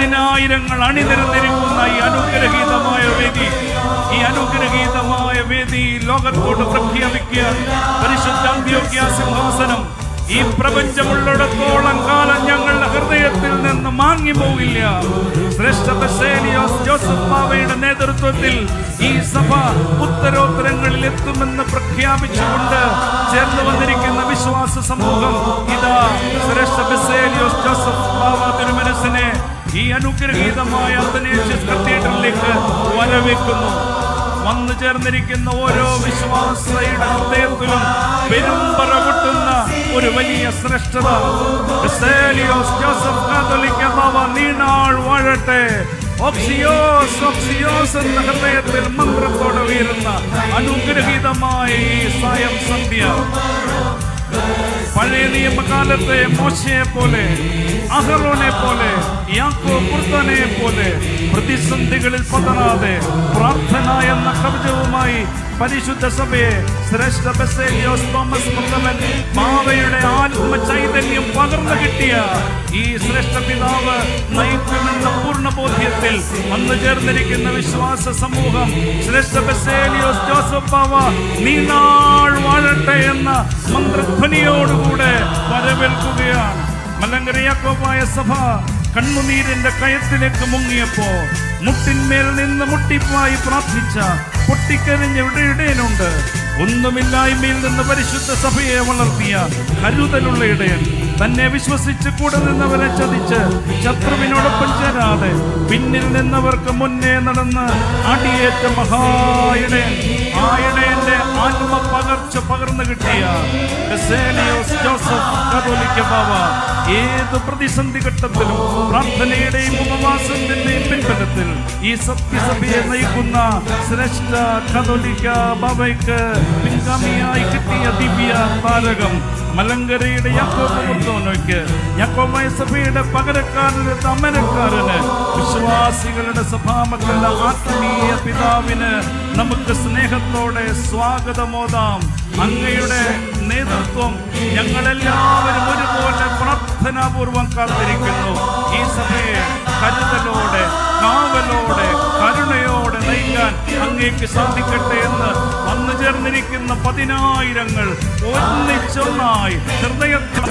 പതിനായിരങ്ങൾ അണിനിരന്നിരിക്കുന്ന ഈ അനുഗ്രഹീതമായ വേദി ഈ അനുഗ്രഹീതമായ വേദി ലോകത്തോട് പ്രഖ്യാപിക്കുക. പരിശുദ്ധ സിംഹാസനം ഈ പ്രപഞ്ചമുള്ളിടത്തോളം കാലം ഞങ്ങളുടെ ഹൃദയത്തിൽ നിന്ന് മാങ്ങി പോകില്ല. ശ്രേഷ്ഠ ജോസഫ് മാവയുടെ നേതൃത്വത്തിൽ ഈ സഭ ഉത്തരോത്തരങ്ങളിൽ എത്തുമെന്ന് പ്രഖ്യാപിച്ചുകൊണ്ട് ചേർന്ന് വന്നിരിക്കുന്ന വിശ്വാസ സമൂഹം ഇതാ ശ്രേഷ്ഠ ബസേലിയോസ് ജോസഫ് മാവ തിരുമനസിനെ ഈ അനുഗ്രഹീതമായ അന്തനേഷ്യസ് കത്തീഡ്രലിലേക്ക് വരവേക്കുന്നു വന്നു ചേർന്നിരിക്കുന്ന ഓരോ വിശ്വാസയുടെ ഹൃദയത്തിലും പെരുമ്പറ പൊട്ടുന്ന ഒരു വലിയ ശ്രേഷ്ഠത. ജോസഫ് കാതോലിക്ക ബാബ നീണാൾ വാഴട്ടെ. ഓക്സിയോസ് ഓക്സിയോസ് എന്ന ഹൃദയത്തിൽ മന്ത്രത്തോടെ ഉയരുന്ന അനുഗ്രഹീതമായ ഈ സ്വയം സന്ധ്യ. പഴയ നിയമകാലത്തെ മോശയെ പോലെ അഹറോനെ പോലെ കുർത്തനെ പോലെ പ്രതിസന്ധികളിൽ പതറാതെ പ്രാർത്ഥന എന്ന കവചവുമായി പരിശുദ്ധ സഭയെ ശ്രേഷ്ഠ ബസേലിയോസ് തോമസ് മുത്തമൻ മാവയുടെ ആത്മ ചൈതന്യം പകർന്നു കിട്ടിയ ഈ ശ്രേഷ്ഠ പിതാവ് നയിക്കുമെന്ന പൂർണ ബോധ്യത്തിൽ വന്നു ചേർന്നിരിക്കുന്ന വിശ്വാസ സമൂഹം ശ്രേഷ്ഠ ബസേലിയോസ് ജോസഫ് ബാവ നീണാൾ വാഴട്ടെ എന്ന മന്ത്രധ്വനിയോടുകൂടെ വരവേൽക്കുകയാണ്. മലങ്കരയാക്കോപ്പായ സഭ കണ്ണുനീരിന്റെ കയത്തിലേക്ക് മുങ്ങിയപ്പോ മുട്ടിന്മേൽ നിന്ന് മുട്ടിപ്പായി പ്രാർത്ഥിച്ച പൊട്ടിക്കരഞ്ഞ ഇടയനുണ്ട് ഒന്നുമില്ലായ്മയിൽ നിന്ന് പരിശുദ്ധ സഭയെ വളർത്തിയ കരുതലുള്ള ഇടയൻ തന്നെ വിശ്വസിച്ച് കൂടെ നിന്നവരെ ചതിച്ച് ശത്രുവിനോടൊപ്പം ചേരാതെ പിന്നിൽ നിന്നവർക്ക് മുന്നേ നടന്ന് അടിയേറ്റ മഹായിടയൻ ആ ഇടയന്റെ ആത്മ പകർച്ച പകർന്നു കിട്ടിയ ജോസഫ് കതോലിക്ക ബാബ ഏത് പ്രതിസന്ധി ഘട്ടത്തിലും പ്രാർത്ഥനയുടെയും ഉപവാസത്തിന്റെയും പിൻബലത്തിൽ ഈ സത്യസഭയെ നയിക്കുന്ന ശ്രേഷ്ഠ കതോലിക്ക ബാബയ്ക്ക് പിൻഗാമിയായി കിട്ടിയ ദിവ്യ താരകം മലങ്കരയുടെ യാക്കോബോയ്ക്ക് യാക്കോബായ സഭയുടെ പകരക്കാരന് തമനക്കാരന് വിശ്വാസികളുടെ സഭാമക്കളുടെ ആത്മീയ പിതാവിന് നമുക്ക് സ്നേഹത്തോടെ സ്വാഗതമോദാം അങ്ങയുടെ നേതൃത്വം ഞങ്ങളെല്ലാവരും ഒരുപോലെ പ്രാർത്ഥനാപൂർവം കാത്തിരിക്കുന്നു. ഈ സഭയെ കരുതലോടെ കാവലോടെ കരുണയോടെ നയിക്കാൻ അങ്ങേക്ക് സാധിക്കട്ടെ എന്ന് ചേർന്നിരിക്കുന്ന പതിനായിരങ്ങൾ ഒന്നിച്ചൊന്നായി. ഹൃദയത്തിൽ